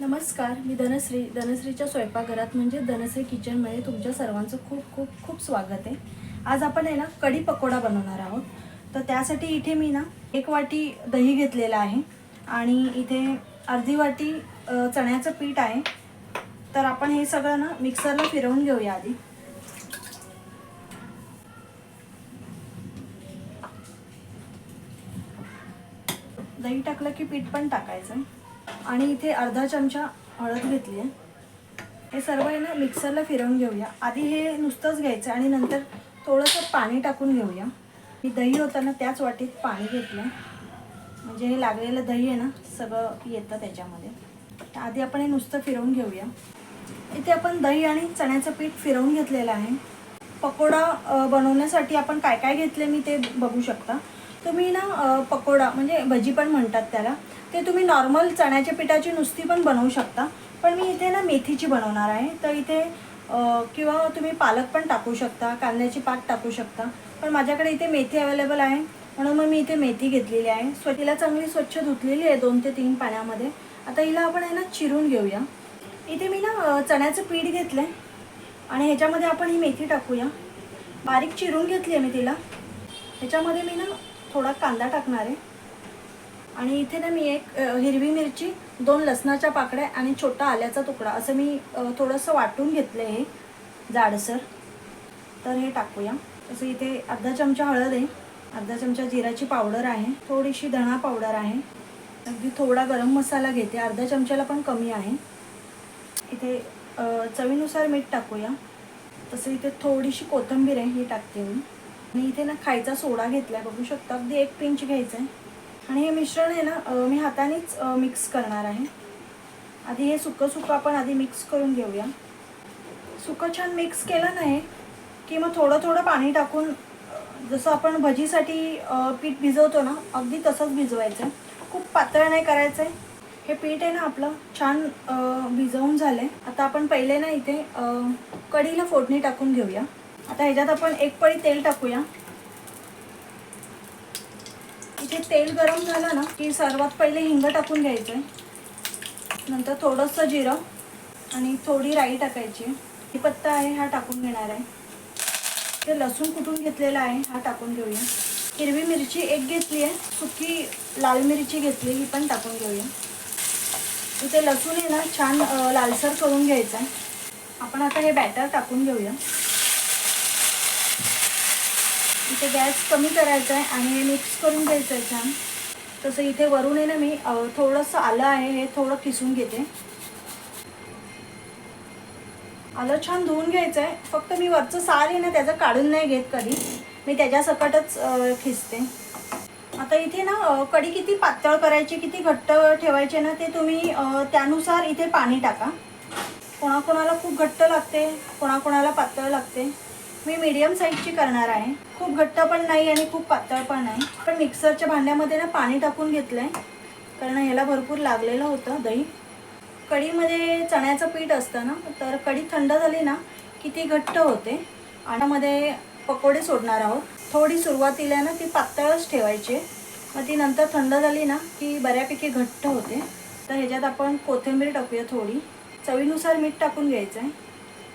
नमस्कार मी धनश्री. धनश्रीच्या स्वयंपाकघरात म्हणजे धनश्री किचनमध्ये तुमच्या सर्वांचं खूप खूप खूप स्वागत आहे. आज आपण आहे ना कढी पकोडा बनवणार आहोत. तर त्यासाठी इथे मी ना एक वाटी दही घेतलेलं आहे. आणि इथे अर्धी वाटी चण्याचं पीठ आहे. तर आपण हे सगळं ना मिक्सरला फिरवून घेऊया आधी. दही टाकलं की पीठ पण टाकायचं. आणि इथे अर्धा चमचा हळद घेतली आहे. हे सर्व आहे ना मिक्सरला फिरवून घेऊया. आधी हे नुसतंच घ्यायचं आणि नंतर थोडंसं पाणी टाकून घेऊया. मी दही होताना त्याच वाटीत पाणी घेतलं म्हणजे हे लागलेलं दही आहे ना सगळं येतं त्याच्यामध्ये. आधी आपण हे नुसतं फिरवून घेऊया. इथे आपण दही आणि चण्याचं पीठ फिरवून घेतलेलं आहे. पकोडा बनवण्यासाठी आपण काय काय घेतले मी ते बघू शकता. तुम्ही ना पकोडा म्हणजे भजी पण म्हणतात त्याला ते तुम्ही नॉर्मल चण्याच्या पिठाची नुसती पण बनवू शकता. पण मी इथे ना मेथीची बनवणार आहे. तर इथे किंवा तुम्ही पालक पण टाकू शकता कांद्याची पात टाकू शकता. पण माझ्याकडे इथे मेथी अवेलेबल आहे. म्हणून मग मी इथे मेथी घेतलेली आहे. स्वतीला चांगली स्वच्छ धुतलेली आहे दोन ते तीन पाण्यामध्ये. आता हिला आपण आहे ना चिरून घेऊया. इथे मी ना चण्याचं पीठ घेतलं आहे आणि ह्याच्यामध्ये आपण ही मेथी टाकूया. बारीक चिरून घेतली आहे मी तिला. ह्याच्यामध्ये मी ना थोडा कांदा टाकणार आहे. आणि इथे ना मी एक हिरवी मिरची दोन लसणाच्या पाकड्या आणि छोटा आल्याचा तुकडा. असं मी थोडंसं वाटून घेतलं आहे हे जाडसर. तर हे टाकूया. तसं इथे अर्धा चमचा हळद आहे. अर्धा चमचा जिराची पावडर आहे. थोडीशी धणा पावडर आहे. अगदी थोडा गरम मसाला घेते. अर्धा चमच्याला पण कमी आहे. इथे चवीनुसार मीठ टाकूया. तसं इथे थोडीशी कोथिंबीर आहे ही टाकते मी. मी इथे ना खायचा सोडा घेतला आहे बघू शकता. अगदी एक पिंच घ्यायचं आहे आणि हे मिश्रण आहे ना मी हातानेच मिक्स करणार आहे. आधी हे सुकं सुकं आपण आधी मिक्स करून घेऊया. सुकं छान मिक्स केलं नाही की मग थोडं थोडं पाणी टाकून जसं आपण भजीसाठी पीठ भिजवतो ना अगदी तसंच भिजवायचं आहे खूप पातळ नाही करायचं आहे हे पीठ आहे ना आपलं छान भिजवून झालं आहे आता आपण पहिले ना इथे कढीला फोडणी टाकून घेऊया. आता ह्याच्यात आपण एक पळी तेल टाकूया. इथे तेल गरम झालं ना की सर्वात पहिले हिंग टाकून घ्यायचं आहे नंतर थोडंसं जिरं आणि थोडी राई टाकायची. ही पत्ता आहे हा टाकून घेणार आहे. ते लसूण कुठून घेतलेला आहे हा टाकून घेऊया. हिरवी मिरची एक घेतली आहे सुकी लाल मिरची घेतली ही पण टाकून घेऊया. इथे लसूण आहे ना छान लालसर करून घ्यायचं आहे आपण आता हे बॅटर टाकून घेऊया. इथे गॅस कमी करायचा आहे आणि हे मिक्स करून घ्यायचं आहे छान. तसं इथे वरून आहे ना मी थोडंसं आलं आहे हे थोडं किसून घेते. आलं छान धुवून घ्यायचं आहे. फक्त मी वरचं साल आहे ना त्याचं काढून नाही घेत कधी. मी त्याच्यासकटच खिसते. आता इथे ना कडी कढी किती पातळ करायची किती घट्ट ठेवायचे ना ते तुम्ही त्यानुसार इथे पाणी टाका. कोणाकोणाला खूप घट्ट लागते कोणाकोणाला पातळ लागते. मी मीडियम साईजची करणार आहे. खूप घट्ट पण नाही आणि खूप पातळ पण नाही पण मिक्सरच्या भांड्यामध्ये ना पाणी टाकून घेतलं आहे कारण ह्याला भरपूर लागलेलं होतं दही. कढीमध्ये चण्याचं पीठ असतं ना तर कढी थंड झाली ना की ती घट्ट होते. आणि मध्ये पकोडे सोडणार आहोत. थोडी सुरुवातीला ना ती पातळच ठेवायची. मग ती नंतर थंड झाली ना की बऱ्यापैकी घट्ट होते. तर ह्याच्यात आपण कोथिंबीर टाकूया थोडी. चवीनुसार मीठ टाकून घ्यायचं आहे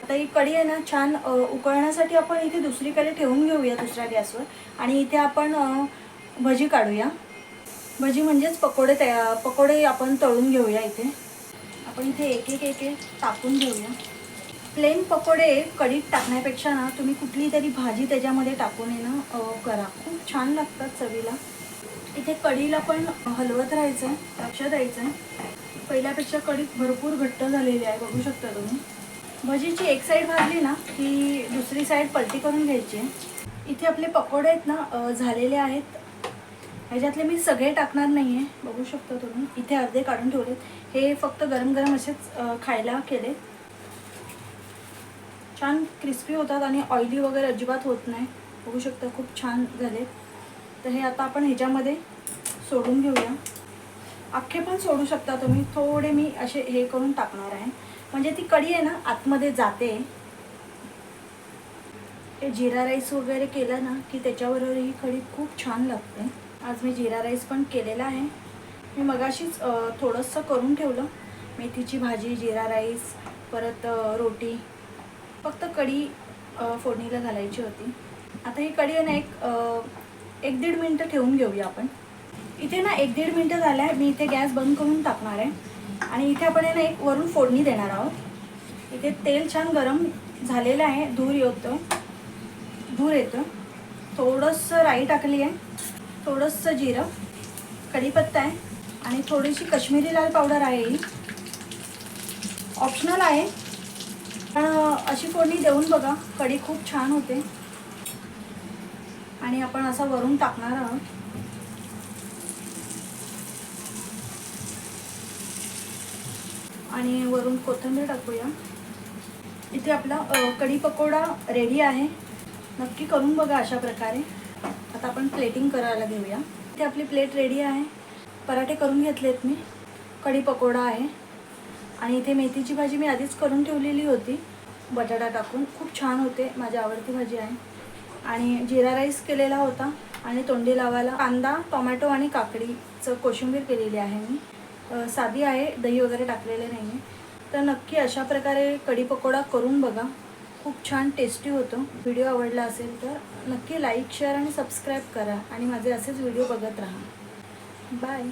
आता ही कढी आहे ना छान उकळण्यासाठी आपण इथे दुसरीकडे ठेवून घेऊया दुसऱ्या गॅसवर. आणि इथे आपण भजी काढूया. भजी म्हणजेच पकोडे तया पकोडे आपण तळून घेऊया इथे. आपण इथे एक एक एक एक टाकून घेऊया. प्लेन पकोडे कढीत टाकण्यापेक्षा ना तुम्ही कुठली तरी भाजी त्याच्यामध्ये टाकून आहे ना करा. खूप छान लागतात चवीला. इथे कढीला पण हलवत राहायचं आहे लक्ष द्यायचं आहे पहिल्यापेक्षा कढी भरपूर घट्ट झालेली आहे बघू शकता तुम्ही. भजीची एक साईड भाजली ना की दुसरी साईड पलटी करून घ्यायची. इथे आपले पकोडे आहेत ना झालेले आहेत. ह्याच्यातले मी सगळे टाकणार नाही आहे बघू शकता तुम्ही. इथे अर्धे काढून ठेवलेत. हे फक्त गरम गरम असेच खायला केले. छान क्रिस्पी होतात आणि ऑइली वगैरे अजिबात होत नाही. बघू शकता खूप छान झालेत. तर हे आता आपण ह्याच्यामध्ये सोडून घेऊया. अख्खे पण सोडू शकता तुम्ही. थोडे मी असे हे करून टाकणार आहे. म्हणजे ती कढी आहे ना आतमध्ये जाते. हे जिरा राईस वगैरे केलं ना की त्याच्याबरोबर ही कढी खूप छान लागते. आज मी जिरा राईस पण केलेला आहे. मी मगाशीच थोडंसं करून ठेवलं. मेथीची भाजी जिरा राईस परत रोटी. फक्त कढी फोडणीला घालायची होती. आता ही कढी आहे ना एक एक दीड मिनटं ठेवून घेऊया आपण. इथे ना एक दीड मिनटं झालं आहे मी इथे गॅस बंद करून टाकणार आहे. आणि इथे आपण आहे ना एक वरून फोडणी देणार आहोत. इथे तेल छान गरम झालेलं आहे. धूर येतो. धूर येतो. थोडंसं राई टाकली आहे. थोडंसं जिरं. कढीपत्ता आहे. आणि थोडीशी कश्मीरी लाल पावडर आहे. ही ऑप्शनल आहे. पण अशी फोडणी देऊन बघा. कढी खूप छान होते. आणि आपण असा वरून टाकणार आहोत. आणि वरून कोथिंबीर टाकूया. इथे आपला कढी पकोडा रेडी आहे. नक्की करून बघा अशा प्रकारे. आता आपण प्लेटिंग करायला घेऊया. इथे आपली प्लेट रेडी आहे. पराठे करून घेतलेत मी. कढी पकोडा आहे. आणि इथे मेथीची भाजी मी आधीच करून ठेवलेली होती. बटाटा टाकून. खूप छान होते. माझी आवडती भाजी आहे. आणि जिरा राईस केलेला होता. आणि तोंडी लावायला कांदा टोमॅटो आणि काकडीचं कोशिंबीर केलेली आहे मी. साधी आहे दही वगैरे टाकलेले नाही आहे तर नक्की अशा प्रकारे कढी पकोडा करून बघा. खूप छान टेस्टी होतो. व्हिडिओ आवडला असेल तर नक्की लाईक शेअर आणि सबस्क्राईब करा. आणि माझे असेच व्हिडिओ बघत राहा. बाय